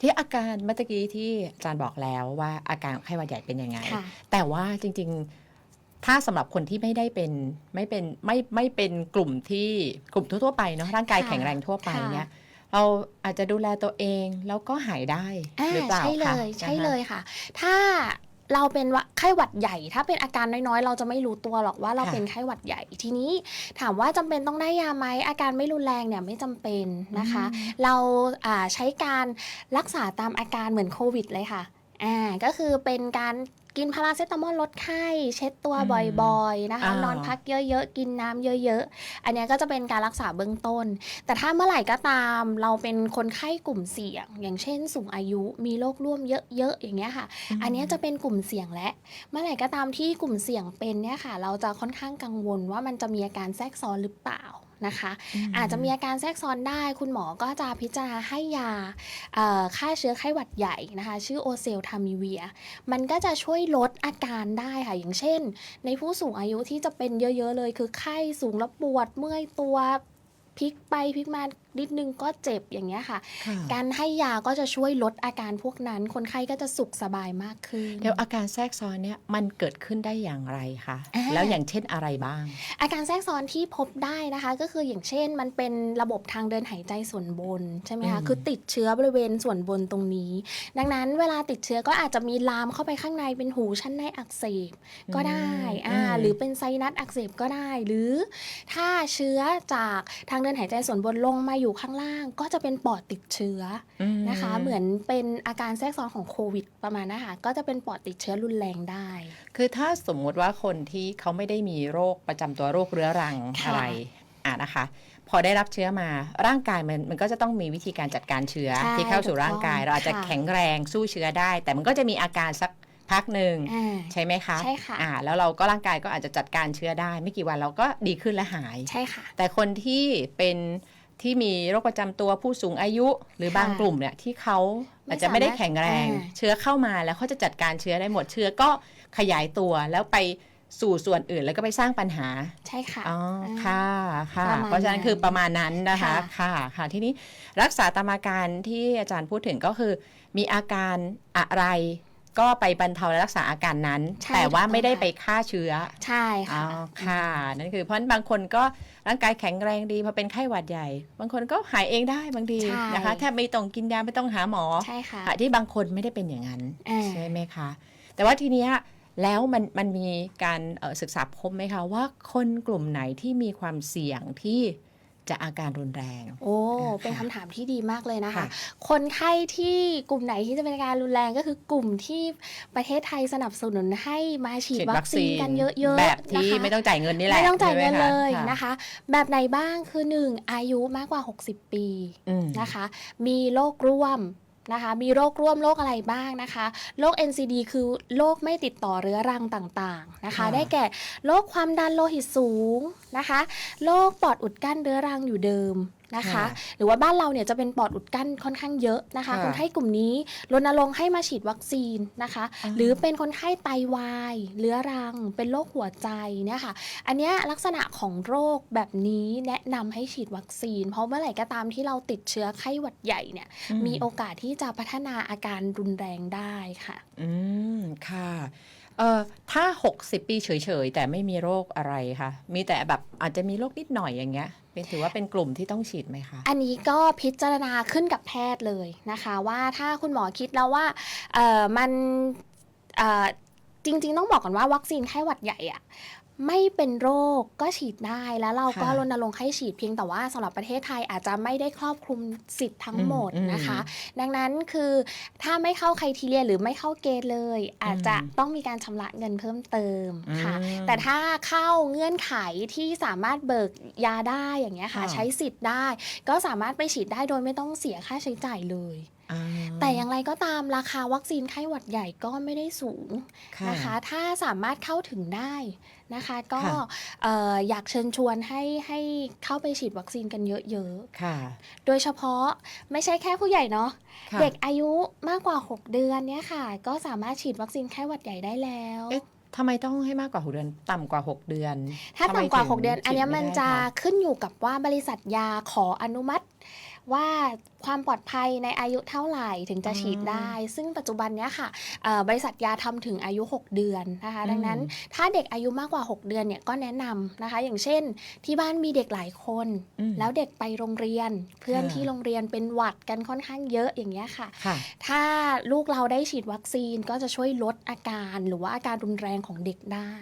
ที่อาการเมื่อตะกี้ที่อาจารย์บอกแล้วว่าอาการไข้หวัดใหญ่เป็นยังไง ค่ะแต่ว่าจริงๆ ถ้าสำหรับคนที่ไม่ได้เป็นไม่เป็นไม่ไม่เป็นกลุ่มที่กลุ่มทั่วๆไปเนาะร่างกายค่ะแข็งแรงทั่วไปค่ะเนี่ยเราอาจจะดูแลตัวเองแล้วก็หายได้อ่าหรือเปล่าใช่เลคะย ใช่นะคะ เลยค่ะ ถ้า เราเป็นวะไข้หวัดใหญ่ ถ้าเป็นอาการน้อยๆ เราจะไม่รู้ตัวหรอกว่าเราค่ะเป็นไข้หวัดใหญ่ ทีนี้ถามว่าจำเป็นต้องได้ยาไหมอาการไม่รุนแรงเนี่ยไม่จำเป็นนะคะ เราอ่าใช้การรักษาตามอาการเหมือนโควิดเลยค่ะ อ่าก็คือเป็นการกินพาราเซตามอลลดไข้ เช็ดตัวอืมบ่อยๆนะคะอ่านนอนพักเยอะๆ กินน้ำเยอะๆ อันเนี้ยก็จะเป็นการรักษาเบื้องต้น แต่ถ้าเมื่อไหร่ก็ตามเราเป็นคนไข้กลุ่มเสี่ยง อย่างเช่นสูงอายุมีโรคร่วมเยอะๆ อย่างเงี้ยค่ะ อันเนี้ยจะเป็นกลุ่มเสี่ยงและ เมื่อไหร่ก็ตามที่กลุ่มเสี่ยงเป็นเนี่ยค่ะ เราจะค่อนข้างกังวลว่ามันจะมีอาการแทรกซ้อนหรือเปล่า นะคะมอาจจะมีอาการแทรกซ้อนได้ คุณหมอก็จะพิจารณาให้ยาเอ่อฆ่าเชื้อไข้หวัดใหญ่นะคะ ชื่อโอเซลทามิเวีย มันก็จะช่วยลดอาการได้ค่ะ อย่างเช่น ในผู้สูงอายุที่จะเป็นเยอะ ๆ เลย คือไข้สูงแล้วปวดเมื่อยตัวพลิกไปพลิกมานิดนึงก็เจ็บอย่างเงี้ยค่ะค่ะ การให้ยาก็จะช่วยลดอาการพวกนั้น คนไข้ก็จะสุขสบายมากขึ้นเดี๋ยวอาการแทรกซ้อนเนี่ยมันเกิดขึ้นได้อย่างไรคะอ่าแล้วอย่างเช่นอะไรบ้าง อาการแทรกซ้อนที่พบได้นะคะ ก็คืออย่างเช่นมันเป็นระบบทางเดินหายใจส่วนบนใช่ไหมคะอืมคือติดเชื้อบริเวณส่วนบนตรงนี้ ดังนั้นเวลาติดเชื้อก็อาจจะมีลามเข้าไปข้างในเป็นหูชั้นในอักเสบก็ได้อ่าหรือเป็นไซนัสอักเสบก็ได้ หรือถ้าเชื้อจากทางเดินหายใจส่วนบนลงมาอยู่ข้างล่างก็จะเป็นปอดติดเชื้อมนะคะ เหมือนเป็นอาการแทรกซ้อนของโควิดประมาณนะคะก็จะเป็นปอดติดเชื้อรุนแรงได้ คือถ้าสมมุติว่าคนที่เขาไม่ได้มีโรคประจำตัวโรคเรื้อรังค่ะอะไรอะนะคะ พอได้รับเชื้อมาร่างกายมันมันก็จะต้องมีวิธีการจัดการเชื้อใช่ที่เข้าสู่ร่างกายถูกต้องเราอาจจะค่ะแข็งแรงสู้เชื้อได้ แต่มันก็จะมีอาการสักพักหนึ่งอ่าใช่ไหมคะใช่ค่ะอ่าแล้วเราก็ร่างกายก็อาจจะจัดการเชื้อได้ ไม่กี่วันเราก็ดีขึ้นและหายใช่ค่ะ แต่คนที่เป็น ที่มีโรคประจำตัวผู้สูงอายุ หรือบางค่ะกลุ่มเนี่ยที่เขาไม่อาจจะไม่ได้แข็งแรงสามารถอ่าเชื้อเข้ามาแล้วเขาจะจัดการเชื้อได้หมดเชื้อก็ขยายตัวแล้วไปสู่ส่วนอื่นแล้วก็ไปสร้างปัญหา ใช่ค่ะอ๋ออ่าค่ะค่ะประมาณเพราะฉะนั้นคือประมาณนั้นนะคะค่ะค่ะค่ะทีนี้รักษาตามอาการที่อาจารย์พูดถึงก็คือ มีอาการอะไร ก็ไปบรรเทาและรักษาอาการนั้น ใช่แต่ว่าถูกต้องไม่ได้ค่ะ ไปฆ่าเชื้อใช่อ๋อค่ะค่ะนั่นคือเพราะฉะนั้นบางคนก็ร่างกายแข็งแรงดีพอเป็นไข้หวัดใหญ่ บางคนก็หายเองได้บางทีใช่ นะคะแทบไม่ต้องกินยาไม่ต้องหาหมอ ใช่ค่ะ ค่ะที่บางคนไม่ได้เป็นอย่างนั้น อ่า ใช่ไหมคะ แต่ว่าทีเนี้ยแล้วมันมันมีการเอ่อศึกษาพบไหมคะ ว่าคนกลุ่มไหนที่มีความเสี่ยงที่ จะอาการรุนแรง โอ้อ่าเป็นค่ะคำถามที่ดีมากเลยนะคะค่ะคนไข้ที่กลุ่มไหนที่จะเป็นการรุนแรงก็คือกลุ่มที่ประเทศไทยสนับสนุนให้มาฉีดวัคซีนกันเยอะๆแบบที่นะคะไม่ต้องจ่ายเงินนี่แหละไม่ต้องจ่ายเงินใช่ไหมเลคะยค่ะนะคะ แบบไหนบ้างคือ 1 อายุมากกว่า 60 ปีอืมนะคะ มีโรคร่วม นะคะ มีโรคร่วมโรคอะไรบ้างนะคะ โรค NCD คือโรคไม่ติดต่อเรื้อรังต่างๆนะคะค่ะได้แก่โรคความดันโลหิตสูงนะคะ โรคปอดอุดกั้นเรื้อรังอยู่เดิม นะคะ หรือว่าบ้านเราเนี่ยจะเป็นปอดอุดกั้นค่อนข้างเยอะนะคะค่ะคนไข้กลุ่มนี้รณรงค์ให้มาฉีดวัคซีนนะคะอ่าหรือเป็นคนไข้ไตวายเรื้อรัง เป็นโรคหัวใจเนี่ยค่ะ อันเนี้ยลักษณะของโรคแบบนี้แนะนำให้ฉีดวัคซีน เพราะเมื่อไหร่ก็ตามที่เราติดเชื้อไข้หวัดใหญ่เนี่ยอืมีโอกาสที่จะพัฒนาอาการรุนแรงได้ค่ะ อืมค่ะเอ่อถ้า 60 ปีเฉยๆ แต่ไม่มีโรคอะไรคะมีแต่แบบอาจจะมีโรคนิดหน่อยอย่างเงี้ยเป็นถือว่าเป็นกลุ่มที่ต้องฉีดไหมคะ อันนี้ก็พิจารณาขึ้นกับแพทย์เลยนะคะ ว่าถ้าคุณหมอคิดแล้วว่าเออมันเออจริง ๆ ต้องบอกก่อนว่าวัคซีนไข้หวัดใหญ่อะ ไม่เป็นโรคก็ฉีดได้แล้วเราก็ค่ะรณรงค์ให้ฉีดเพียงแต่ว่าสำหรับประเทศไทยอาจจะไม่ได้ครอบคลุมสิทธิ์ทั้งหมดอืมนะคะ ดังนั้นคือถ้าไม่เข้าใครทีเรียหรือไม่เข้าเกณฑ์เลย อาจจะอืมต้องมีการชำระเงินเพิ่มเติมค่ะ อืมแต่ถ้าเข้าเงื่อนไขที่สามารถเบิกยาได้อย่างเงี้ยค่ะ ค่ะ ใช้สิทธิ์ได้ ก็สามารถไปฉีดได้โดยไม่ต้องเสียค่าใช้จ่ายเลย อ่าแต่อย่างไรก็ตามราคาวัคซีนไข้หวัดใหญ่ก็ไม่ได้สูงค่ะ นะคะ ถ้าสามารถเข้าถึงได้นะคะ ก็ค่ะ เอ่ออยากเชิญชวนให้ให้เข้าไปฉีดวัคซีนกันเยอะค่ะ ๆ โดยเฉพาะไม่ใช่แค่ผู้ใหญ่เนาะ ค่ะ เด็กอายุมากกว่า 6 เดือนเนี่ยค่ะ ก็สามารถฉีดวัคซีนไข้หวัดใหญ่ได้แล้ว เอ๊ะ ทำไมต้องให้มากกว่า6เดือน ต่ำกว่า6เดือนถ้าทำไมต่ำกว่า ถึง6 เดือน อันเนี้ยฉีดไมันจะได้คขึ้นอยู่กับว่าบริษัทยาขออนุมัติ ว่าความปลอดภัยในอายุเท่าไหร่ถึงจะฉีดได้ ซึ่งปัจจุบันเนี้ยค่ะเอ่อบริษัทยาทำถึงอายุ 6 เดือนนะคะ ดังนั้นถ้าเด็กอายุมากกว่า 6 เดือนเนี่ยก็แนะนำนะคะ อย่างเช่น ที่บ้านมีเด็กหลายคนอืมแล้วเด็กไปโรงเรียน เพื่อนค่ะที่โรงเรียนเป็นหวัดกันค่อนข้างเยอะอย่างเงี้ยค่ะค่ะ ถ้าลูกเราได้ฉีดวัคซีนก็จะช่วยลดอาการหรือว่าอาการรุนแรงของเด็กได้